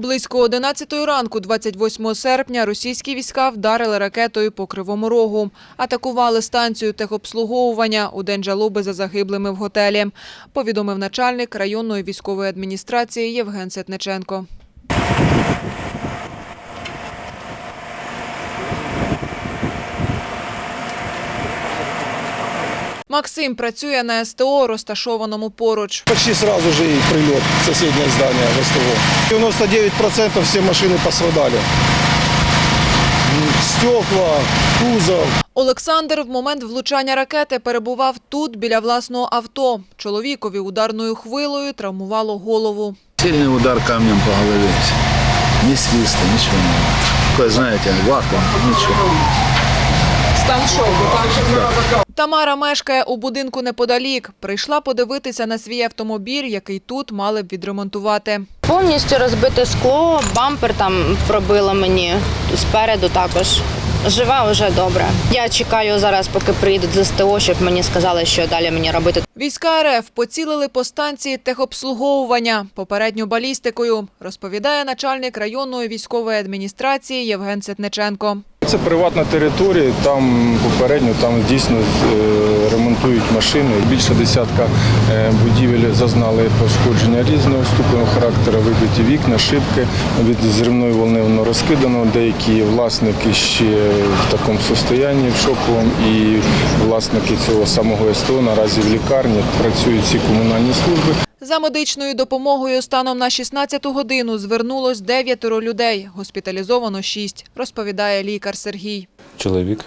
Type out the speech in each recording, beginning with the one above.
Близько 11 ранку, 28 серпня, російські війська вдарили ракетою по Кривому Рогу. Атакували станцію техобслуговування у день жалоби за загиблими в готелі, повідомив начальник районної військової адміністрації Євген Сетниченко. Максим працює на СТО, розташованому поруч. Почти сразу же и прилет в соседнее здание в СТО. 99% все машины пострадали. М, Стекла, кузов. Олександр в момент влучання ракети перебував тут, біля власного авто. Чоловікові ударною хвилою травмувало голову. Сильный удар камнем по голове. Ни свиста, ничего не было. Такой, знаете, вакуум, ничего. Стан шоку, Тамара мешкає у будинку неподалік. Прийшла подивитися на свій автомобіль, який тут мали б відремонтувати. Повністю розбите скло, бампер там пробило мені спереду також. Жива вже добре. Я чекаю зараз, поки приїдуть з СТО, щоб мені сказали, що далі мені робити. Війська РФ поцілили по станції техобслуговування попередньо балістикою, розповідає начальник районної військової адміністрації Євген Сетниченко. Це приватна територія, там попередньо там дійсно е, ремонтують машини. Більше десятка е, будівель зазнали пошкодження різного ступену характеру, вибиті вікна, шибки. Від зривної волни воно розкидано. Деякі власники ще в такому стані, в шоковому, і власники цього самого СТО наразі в лікарні працюють всі комунальні служби. За медичною допомогою станом на 16 годину звернулось дев'ятеро людей. Госпіталізовано шість, розповідає лікар Сергій. чоловік.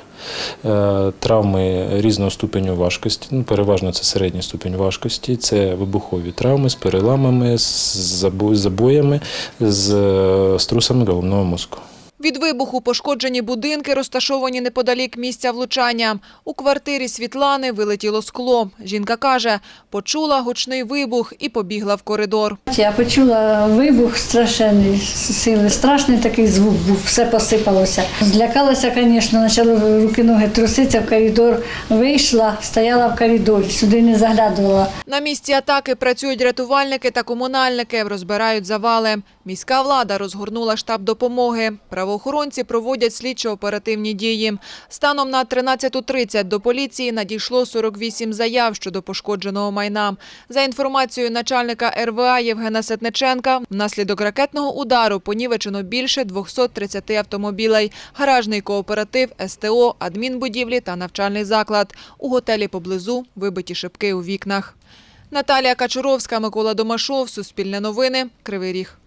Е, Травми різного ступеню важкості, ну, переважно це середній ступінь важкості, це вибухові травми з переламами, з забоями, з е, струсами головного мозку. Від вибуху пошкоджені будинки, розташовані неподалік місця влучання. У квартирі Світлани вилетіло скло. Жінка каже, почула гучний вибух і побігла в коридор. Я почула вибух страшенний сили, страшний такий звук був, все посипалося. Злякалася, звісно, почали руки-ноги труситися в коридор. Вийшла, стояла в коридорі, сюди не заглядувала. На місці атаки працюють рятувальники та комунальники, розбирають завали. Міська влада розгорнула штаб допомоги. Правоохоронці проводять слідчо-оперативні дії. Станом на 13.30 до поліції надійшло 48 заяв щодо пошкодженого майна. За інформацією начальника РВА Євгена Сетниченка, внаслідок ракетного удару понівечено більше 230 автомобілей, гаражний кооператив, СТО, адмінбудівлі та навчальний заклад. У готелі поблизу вибиті шибки у вікнах. Наталія Качуровська, Микола Домашов, Суспільне новини, Кривий Ріг.